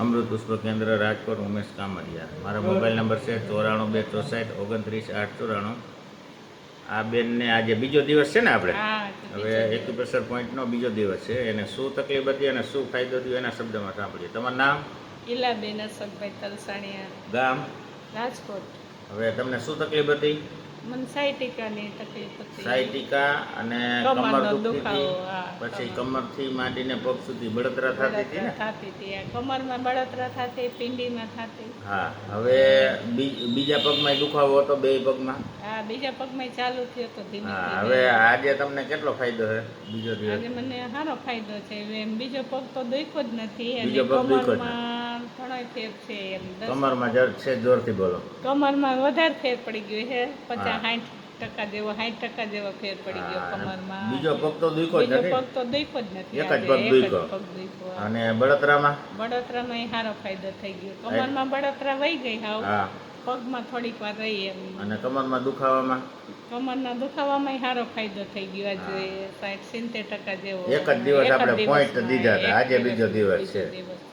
અમૃત પુષ્પ કેન્દ્ર રાજકોટ ઉમેશ કામરિયા. મારો મોબાઈલ નંબર છે ચોરાણું બે ચોસાઠ ઓગણત્રીસ આઠ ચોરાણું. આ બેનને આજે બીજો દિવસ છે ને આપણે? હવે એક્યુપ્રેશર પોઈન્ટનો બીજો દિવસ છે. એને શું તકલીફ હતી અને શું ફાયદો થયો એના શબ્દમાં સાંભળીએ. તમારું નામ? ઇલાબેન અશોકભાઈ તલસાણીયા. ગામ? રાજકોટ. હવે તમને શું તકલીફ હતી? મને સાયટિકાની તકલીફ હતી. સાયટિકા અને કમર કમરનો દુખતી હતી. દુખાવો, હા, પછી કમરથી માંડીને પગ સુધી બળતરા થતી હતી ને? થતી હતી કમરમાં બળતરા થતી પિંડીમાં થતી. હા હવે બીજા પગમાં દુખાવો હતો બે પગમાં? આ બીજા પગમાં ચાલુ થયો તો ધીમે હવે આજે તમને કેટલો ફાયદો છે બીજો દિવસ? આજે મને સારો ફાયદો છે એમ બીજો પગ તો દુખ્યો જ નથી બીજો પગ દુખ્યો કમરમાં ફેર છે એમ કમરમાં જર છે જોરથી બોલો. કમરમાં વધારે ફેર પડી ગયો છે પચાસ સાઠ ટકા જેવો સાઠ ટકા જેવો ફેર પડી ગયો કમરમાં. બીજો પગ તો દુખ્યો જ બીજો નથી. પગ તો દુખ્યો જ નથી એક જ પગ દુખ્યો. અને બળતરામાં? બળતરામાં સારો ફાયદો થઈ ગયો. કમરમાં બળતરા વહી ગઈ હાવ. હા. પગમાં થોડીક વાર રહી એમ. અને કમરમાં દુખાવામાં? કમરના દુખાવામાં સારો ફાયદો થઈ ગયો. આજે સાઠ સિત્તેર ટકા જેવો. એક જ દિવસ આપણે પોઈન્ટ દીધા હતા. આજે બીજો દિવસ છે.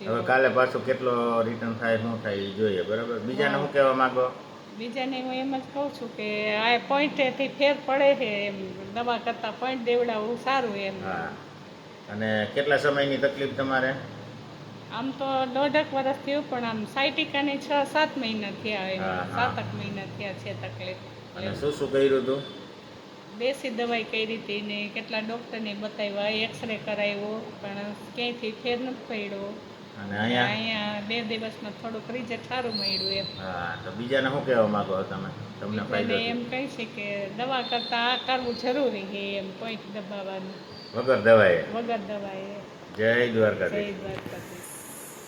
હવે કાલે પાછું કેટલો રિટર્ન થાય શું થાય જોઈએ. બરાબર? બીજાને શું કહેવા માંગો? બીજાને હું એમ જ કહું છું કે આ પોઈન્ટેથી ફેર પડે છે એમ. દવા કરતાં પોઈન્ટ દેવડાવવું સારું એમ. અને કેટલા સમયની તકલીફ તમારે? આમ તો દોઢક વર્ષ થયું પણ આમ સાયટિકાને છ સાત મહિના થયા. સાત આઠ મહિના થયા છે તકલીફ. અને શું શું કર્યું હતું? દેશી દવાઈ કરી હતી ને કેટલા ડૉક્ટરને બતાવ્યા એક્સરે કરાવ્યો પણ ક્યાંયથી ફેર નથી પડ્યો. અહીંયા? બે દિવસમાં થોડુંક રિઝલ્ટ સારું મળ્યું એમ. હા તો બીજાને શું કહેવા માંગો તમે? તમને ફાયદો એમ કહી છે કે દવા કરતાં આ કરવું જરૂરી છે એમ પોઈન્ટ દબાવવાનું. વગર દવાએ? વગર દવાએ. જય દ્વારકાધીશ. જય દ્વારકા